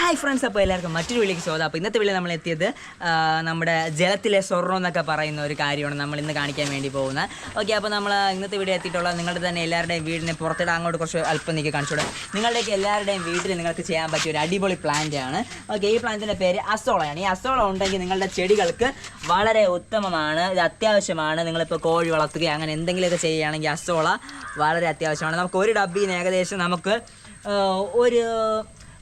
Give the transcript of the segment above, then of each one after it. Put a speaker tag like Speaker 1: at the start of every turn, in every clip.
Speaker 1: Hi friends അപ്പോൾ എല്ലാവർക്കും മറ്റൊരു വിളിക്ക് സ്വാഗതം. അപ്പോൾ ഇന്നത്തെ വിളി നമ്മൾ എത്തിയത് നമ്മുടെ ജലത്തിലെ സ്വർണം എന്നൊക്കെ പറയുന്ന ഒരു കാര്യമാണ് നമ്മൾ ഇന്ന് കാണിക്കാൻ വേണ്ടി പോകുന്നത്. ഓക്കെ അപ്പോൾ നമ്മൾ ഇന്നത്തെ വീഡിയോ എത്തിയിട്ടുള്ള നിങ്ങളുടെ തന്നെ എല്ലാവരുടെയും വീടിനെ പുറത്തിടാൻ അങ്ങോട്ട് കുറച്ച് അല്പം നീക്കി കാണിച്ചുകൂടെ നിങ്ങളുടെയൊക്കെ എല്ലാവരുടെയും വീട്ടിൽ നിങ്ങൾക്ക് ചെയ്യാൻ പറ്റിയ ഒരു അടിപൊളി പ്ലാന്റ് ആണ്. ഓക്കെ ഈ പ്ലാന്റിന്റെ പേര് അസോളയാണ് ഈ അസോള ഉണ്ടെങ്കിൽ നിങ്ങളുടെ ചെടികൾക്ക് വളരെ ഉത്തമമാണ് ഇത് അത്യാവശ്യമാണ്. നിങ്ങളിപ്പോൾ കോഴി വളർത്തുകയോ അങ്ങനെ എന്തെങ്കിലുമൊക്കെ ചെയ്യുകയാണെങ്കിൽ അസോള വളരെ അത്യാവശ്യമാണ്. നമുക്ക് ഒരു ഡബ്ബിന് ഏകദേശം നമുക്ക് ഒരു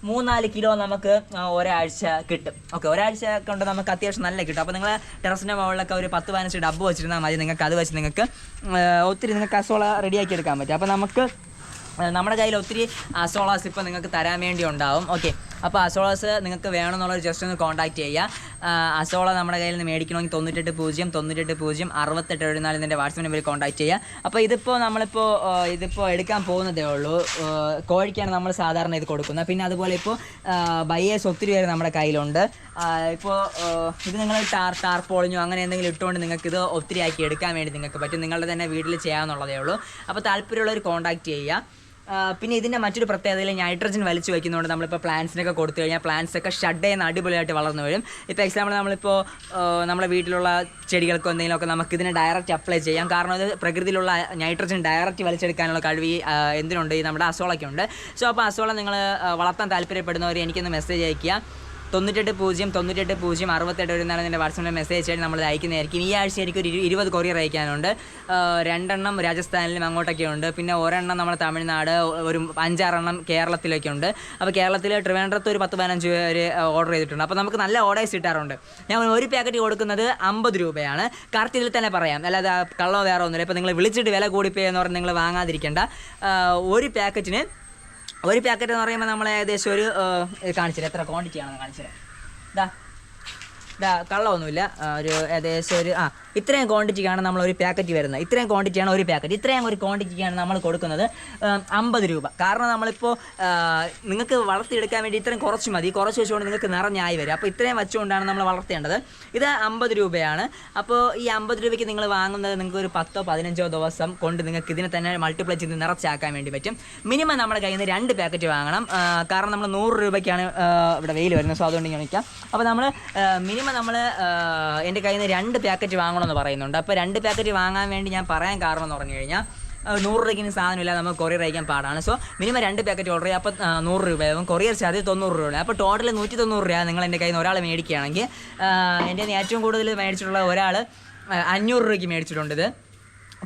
Speaker 1: മൂന്നാൽ കിലോ നമുക്ക് ഒരാഴ്ച കിട്ടും. ഓക്കെ ഒരാഴ്ച കൊണ്ട് നമുക്ക് അത്യാവശ്യം നല്ല കിട്ടും. അപ്പോൾ നിങ്ങൾ ടെറസിന്റെ മുകളിലൊക്കെ ഒരു പത്ത് പതിനഞ്ച് ഡബ്ബ് വെച്ചിരുന്നാൽ മതി നിങ്ങൾക്ക് അത് വെച്ച് നിങ്ങൾക്ക് ഒത്തിരി നിങ്ങൾക്ക് അസോള റെഡിയാക്കി എടുക്കാൻ പറ്റും. അപ്പോൾ നമുക്ക് നമ്മുടെ കയ്യിൽ ഒത്തിരി അസോളാസ് ഇപ്പോൾ നിങ്ങൾക്ക് തരാൻ വേണ്ടി ഉണ്ടാവും. ഓക്കെ. അപ്പോൾ അസോളസ് നിങ്ങൾക്ക് വേണമെന്നുള്ള ജസ്റ്റ് ഒന്ന് കോൺടാക്ട് ചെയ്യുക അസോള നമ്മുടെ കയ്യിൽ നിന്ന് മേടിക്കണമെങ്കിൽ തൊണ്ണൂറ്റെട്ട് പൂജ്യം തൊണ്ണൂറ്റെട്ട് പൂജ്യം അറുപത്തെട്ട് എഴുപത്തിനാല് ഇതിന്റെ വാട്സപ്പ് നമ്പറിൽ കോൺടാക്ട് ചെയ്യുക അപ്പോൾ ഇതിപ്പോൾ നമ്മളിപ്പോൾ ഇതിപ്പോൾ എടുക്കാൻ പോകുന്നതേ ഉള്ളൂ. കോഴിക്കാണ് നമ്മൾ സാധാരണ ഇത് കൊടുക്കുന്നത്. പിന്നെ അതുപോലെ ഇപ്പോൾ ബയേഴ്സ് ഒത്തിരി പേര് നമ്മുടെ കയ്യിലുണ്ട്. ഇപ്പോൾ ഇത് നിങ്ങൾ ടാർ ടാർപ്പൊളിഞ്ഞോ അങ്ങനെ എന്തെങ്കിലും ഇട്ടുകൊണ്ട് നിങ്ങൾക്ക് ഇത് ഒത്തിരി ആക്കി എടുക്കാൻ വേണ്ടി നിങ്ങൾക്ക് പറ്റും. നിങ്ങളുടെ തന്നെ വീട്ടിൽ ചെയ്യാമെന്നുള്ളതേ ഉള്ളൂ. അപ്പോൾ താല്പര്യമുള്ളവർ കോൺടാക്ട് ചെയ്യുക പിന്നെ ഇതിന്റെ മറ്റൊരു പ്രത്യേകതയിൽ നൈട്രജൻ വലിച്ചു വയ്ക്കുന്നതുകൊണ്ട് നമ്മളിപ്പോൾ പ്ലാന്റ്സിനൊക്കെ കൊടുത്തു കഴിഞ്ഞാൽ പ്ലാന്റ്സ് ഒക്കെ ഷഡ് ചെയ്യുന്ന അടിപൊളിയായിട്ട് വളർന്നു വരും. ഇപ്പോൾ എക്സാമ്പിൾ നമ്മളിപ്പോൾ നമ്മുടെ വീട്ടിലുള്ള ചെടികൾക്കോ എന്തെങ്കിലുമൊക്കെ നമുക്ക് ഇതിനെ ഡയറക്റ്റ് അപ്ലൈ ചെയ്യാം. കാരണം ഇത് പ്രകൃതിയിലുള്ള നൈട്രജൻ ഡയറക്റ്റ് വലിച്ചെടുക്കാനുള്ള കഴിവ് എന്തിനുണ്ട്? ഈ നമ്മുടെ ഉണ്ട് സോ അപ്പോൾ അസോള നിങ്ങൾ വളർത്താൻ താല്പര്യപ്പെടുന്നവർ എനിക്കൊന്ന് മെസ്സേജ് അയയ്ക്കുക. തൊണ്ണൂറ്റെട്ട് പൂജ്യം തൊണ്ണൂറ്റെട്ട് പൂജ്യം അറുപത്തെട്ട് ഒരു നാളെ എന്റെ വാട്സപ്പിൽ മെസ്സേജ് ആയിട്ട് നമ്മൾ അയക്കുന്നതായിരിക്കും. ഈ ആഴ്ച എനിക്ക് ഒരു ഇരു- ഇരുപത് കൊറിയർ അയക്കാനുണ്ട്. രണ്ടെണ്ണം രാജസ്ഥാനിലും അങ്ങോട്ടൊക്കെ ഉണ്ട്. പിന്നെ ഒരെണ്ണം നമ്മുടെ തമിഴ്നാട് ഒരു അഞ്ചാറെണ്ണം കേരളത്തിലൊക്കെ ഉണ്ട് അപ്പോൾ കേരളത്തിൽ ട്രിവാൻഡ്രത്ത് ഒരു പത്ത് പതിനഞ്ച് പേര് ഓർഡർ ചെയ്തിട്ടുണ്ട്. അപ്പോൾ നമുക്ക് നല്ല ഓർഡേഴ്സ് കിട്ടാറുണ്ട്. ഞാൻ ഒരു പാക്കറ്റ് കൊടുക്കുന്നത് അമ്പത് രൂപയാണ്. കറക്റ്റ് ഇതിൽ തന്നെ പറയാം. അല്ലാതെ കള്ളോ വേറെ ഒന്നുമില്ല. ഇപ്പോൾ നിങ്ങൾ വിളിച്ചിട്ട് വില കൂടിപ്പോയെന്ന് പറഞ്ഞ് നിങ്ങൾ വാങ്ങാതിരിക്കേണ്ട. ഒരു പാക്കറ്റിന് ഒരു പാക്കറ്റ് എന്ന് പറയുമ്പോൾ നമ്മൾ ഏകദേശം ഒരു കാണിച്ചില്ല? എത്ര ക്വാണ്ടിറ്റി ആണെന്ന് കാണിച്ചില്ല? ഇതാ. ഇതാ കള്ളമൊന്നുമില്ല. ഒരു ഏകദേശം ഒരു ആ ഇത്രയും ക്വാണ്ടിറ്റിക്കാണ് നമ്മൾ ഒരു പാക്കറ്റ് വരുന്നത്. ഇത്രയും ക്വാണ്ടിറ്റിയാണ് ഒരു പാക്കറ്റ് ഇത്രയും ഒരു ക്വാണ്ടിറ്റിക്കാണ് നമ്മൾ കൊടുക്കുന്നത്. അമ്പത് രൂപ. കാരണം നമ്മളിപ്പോൾ നിങ്ങൾക്ക് വളർത്തിയെടുക്കാൻ വേണ്ടി ഇത്രയും കുറച്ച് മതി. കുറച്ച് വെച്ചുകൊണ്ട് നിങ്ങൾക്ക് നിറഞ്ഞായി വരും. അപ്പോൾ ഇത്രയും വെച്ചുകൊണ്ടാണ് നമ്മൾ വളർത്തേണ്ടത്. ഇത് അമ്പത് രൂപയാണ്. അപ്പോൾ ഈ അമ്പത് രൂപയ്ക്ക് നിങ്ങൾ വാങ്ങുന്നത് നിങ്ങൾക്ക് ഒരു പത്തോ പതിനഞ്ചോ ദിവസം കൊണ്ട് നിങ്ങൾക്ക് ഇതിനെ തന്നെ മൾട്ടിപ്ലൈ ചെയ്ത് നിറച്ചാക്കാൻ വേണ്ടി പറ്റും. മിനിമം നമ്മുടെ കയ്യിൽ നിന്ന് രണ്ട് പാക്കറ്റ് വാങ്ങണം. കാരണം നമ്മൾ നൂറ് രൂപയ്ക്കാണ് ഇവിടെ വെയിൽ വരുന്നത്. സോ അതുകൊണ്ട് ഞാൻ അപ്പോൾ നമ്മൾ മിനിമം നമ്മൾ എന്റെ കയ്യിൽ നിന്ന് രണ്ട് പാക്കറ്റ് വാങ്ങണമെന്ന് പറയുന്നുണ്ട്. അപ്പോൾ രണ്ട് പാക്കറ്റ് വാങ്ങാൻ വേണ്ടി ഞാൻ പറയാൻ കാരണം എന്ന് പറഞ്ഞു കഴിഞ്ഞാൽ നൂറ് രൂപയ്ക്ക് സാധനമില്ല നമുക്ക് കൊറിയർ അയക്കാൻ പാടാണ്. സോ മിനിമം രണ്ട് പാക്കറ്റ് ഓർഡർ ചെയ്യുക അപ്പോൾ നൂറ് രൂപയാകും കൊറിയർ ചാർജ് തൊണ്ണൂറ് രൂപയാണ് അപ്പോൾ ടോട്ടൽ നൂറ്റി തൊണ്ണൂറ് രൂപ നിങ്ങൾ എന്റെ കയ്യിൽ നിന്ന് ഒരാൾ മേടിക്കുകയാണെങ്കിൽ എന്റെ ഏറ്റവും കൂടുതൽ മേടിച്ചിട്ടുള്ള ഒരാൾ അഞ്ഞൂറ് രൂപയ്ക്ക് മേടിച്ചിട്ടുണ്ട് ഇത്.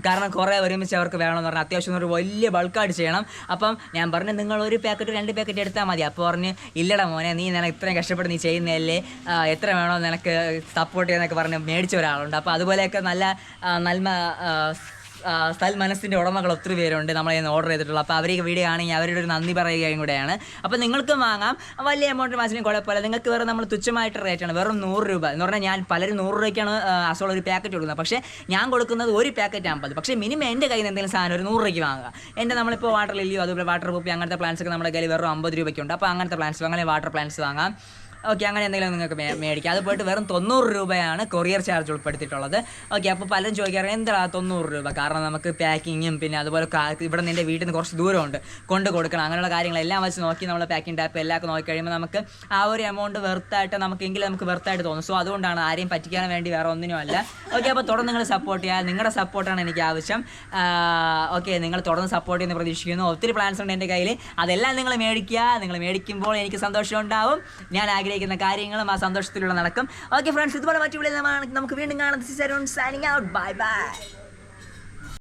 Speaker 1: കാരണം കുറേ ഒരുമിച്ച് അവർക്ക് വേണമെന്ന് പറഞ്ഞാൽ അത്യാവശ്യം ഒരു വലിയ ബൾക്കായിട്ട് ചെയ്യണം. അപ്പം ഞാൻ പറഞ്ഞു നിങ്ങൾ ഒരു പാക്കറ്റ് രണ്ട് പാക്കറ്റ് എടുത്താൽ മതി. അപ്പോൾ പറഞ്ഞ് ഇല്ലടാ മോനെ നീ നിനക്ക് ഇത്രയും കഷ്ടപ്പെട്ട് നീ ചെയ്യുന്നതല്ലേ? എത്ര വേണോ നിനക്ക് സപ്പോർട്ട് ചെയ്യാന്നൊക്കെ പറഞ്ഞ് മേടിച്ച ഒരാളുണ്ട്. അപ്പോൾ അതുപോലെയൊക്കെ നല്ല നന്മ സൽ മനസ്സിന്റെ ഉടമകൾ ഒത്തിരി പേരുണ്ട്. നമ്മളെ ഓർഡർ ചെയ്തിട്ടുള്ള. അപ്പോൾ അവരെയൊക്കെ വീഡിയോ ആണെങ്കിൽ അവരുടെ ഒരു നന്ദി പറയുകയും കൂടെയാണ്. അപ്പോൾ നിങ്ങൾക്കും വാങ്ങാം. വലിയ എമൗണ്ട് മാസിനും കുഴപ്പമില്ല. നിങ്ങൾക്ക് വേറെ നമ്മൾ തുച്ഛമായിട്ട് റേറ്റാണ് വെറും നൂറ് രൂപ. എന്ന് പറഞ്ഞാൽ ഞാൻ പലരും നൂറ് രൂപയ്ക്കാണ് അസോൾ ഒരു പാക്കറ്റ് കൊടുക്കുന്നത്. പക്ഷേ ഞാൻ കൊടുക്കുന്നത് ഒരു പാക്കറ്റ് അമ്പത്. പക്ഷേ മിനിമം എന്റെ കയ്യിൽ നിന്ന് എന്തെങ്കിലും സാധനം ഒരു നൂറ് രൂപയ്ക്ക് വാങ്ങുക. എന്റെ നമ്മളിപ്പോൾ വാട്ടർ ലില്ലിയോ അതുപോലെ വാട്ടർ പൂപ്പി അങ്ങനത്തെ പ്ലാൻസ് ഒക്കെ നമ്മുടെ കയ്യിൽ വെറും അമ്പത് രൂപയ്ക്കുണ്ട്. അപ്പോൾ അങ്ങനത്തെ പ്ലാൻസ് അങ്ങനെ വാട്ടർ പ്ലാൻസ് വാങ്ങാം. ഓക്കെ അങ്ങനെ എന്തെങ്കിലും നിങ്ങൾക്ക് മേടിക്കാം. അത് പോയിട്ട് വെറും തൊണ്ണൂറ് രൂപയാണ് കൊറിയർ ചാർജ് ഉൾപ്പെടുത്തിയിട്ടുള്ളത്. ഓക്കെ അപ്പോൾ പലരും ചോദിക്കാറ് എന്താ തൊണ്ണൂറ് രൂപ? കാരണം നമുക്ക് പാക്കിങ്ങും പിന്നെ അതുപോലെ ഇവിടെ നിന്റെ വീട്ടിൽ നിന്ന് കുറച്ച് ദൂരമുണ്ട്. കൊണ്ട് കൊടുക്കണം. അങ്ങനെയുള്ള കാര്യങ്ങളെല്ലാം വെച്ച് നോക്കി നമ്മൾ പാക്കിംഗ് ടാപ്പ് എല്ലാം ഒക്കെ നോക്കി കഴിയുമ്പോൾ നമുക്ക് ആ ഒരു എമൗണ്ട് വെർത്തായിട്ട് നമുക്കെങ്കിലും നമുക്ക് വെർത്തായിട്ട് തോന്നും. സോ അതുകൊണ്ടാണ് ആരെയും പറ്റിക്കാൻ വേണ്ടി വേറെ ഒന്നിനും അല്ല. ഓക്കെ അപ്പോൾ തുടർന്ന് നിങ്ങൾ സപ്പോർട്ട് ചെയ്യുക നിങ്ങളുടെ സപ്പോർട്ടാണ് എനിക്ക് ആവശ്യം. ഓക്കെ നിങ്ങൾ തുടർന്ന് സപ്പോർട്ട് ചെയ്യുന്ന പ്രതീക്ഷിക്കുന്നു. ഒത്തിരി പ്ലാൻസ് ഉണ്ട് എന്റെ കയ്യിൽ അതെല്ലാം നിങ്ങൾ മേടിക്കുക. നിങ്ങൾ മേടിക്കുമ്പോൾ എനിക്ക് സന്തോഷം ഉണ്ടാവും. ഞാൻ ആഗ്രഹിക്കുന്ന കാര്യങ്ങളും ആ സന്തോഷത്തിലൂടെ നടക്കും. ഓക്കെ ഫ്രണ്ട്സ് ഇതുപോലെ മറ്റു വിളിയിൽ നമുക്ക് വീണ്ടും കാണാം. Signing out bye bye